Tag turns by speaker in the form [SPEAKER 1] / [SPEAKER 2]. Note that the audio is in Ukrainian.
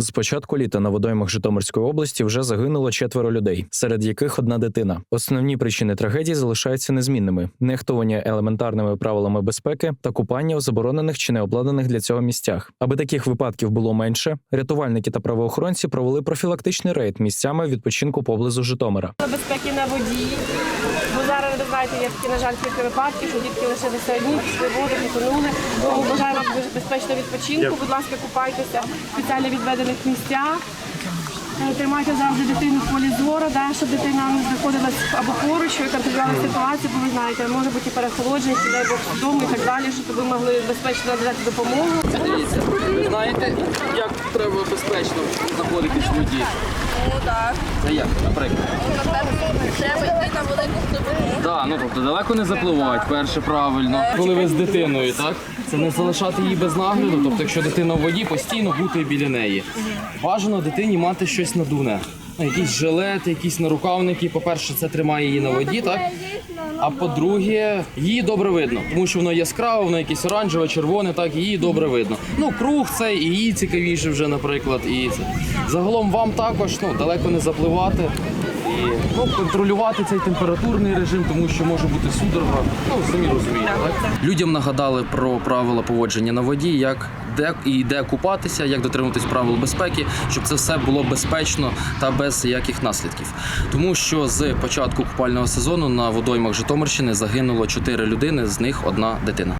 [SPEAKER 1] З початку літа на водоймах Житомирської області вже загинуло четверо людей, серед яких одна дитина. Основні причини трагедії залишаються незмінними: нехтування елементарними правилами безпеки та купання у заборонених чи необладнаних для цього місцях. Аби таких випадків було менше, рятувальники та правоохоронці провели профілактичний рейд місцями відпочинку поблизу Житомира.
[SPEAKER 2] безпеки на воді. Бо зараз ви знаєте, є такі, на жаль, кілька випадків, що дітки лишилися одні, пішли воду, потонули. Тому бажаю вам дуже безпечного відпочинку. Будь ласка, купайтеся спеціально відведених місцях. Е, Тримайте завжди дитину в полі зору, да, щоб дитина не знаходилась або поруч, і контролювала ситуацію, бо ви знаєте, може бути і перехолодження, чи дай Бог вдома і так далі, щоб ви могли безпечно надати допомогу.
[SPEAKER 3] Дивіться, ви знаєте, як треба безпечно знаходитись в воді?
[SPEAKER 4] Ну так.
[SPEAKER 3] Це як, наприклад? Так, ну тобто далеко не запливати, перше правильно. Коли ви з дитиною, так? Це не залишати її без нагляду. Тобто, якщо дитина в воді, постійно бути біля неї. Бажано дитині мати щось надувне. Ну, Якісь жилети, якісь нарукавники. По-перше, це тримає її на воді, так? А по-друге, її добре видно, тому що воно яскраве, воно якесь оранжеве, червоне, так її добре видно. Ну, круг цей, і її цікавіше вже, наприклад, і це. Загалом вам також ну, далеко не запливати і ну, контролювати цей температурний режим, тому що може бути судорога. Ну, самі розумієте, так? Людям нагадали про правила поводження на воді, як де і де купатися, як дотримуватись правил безпеки, щоб це все було безпечно та без яких наслідків. Тому що з початку купального сезону на водоймах Житомирщини загинуло чотири людини, з них одна дитина.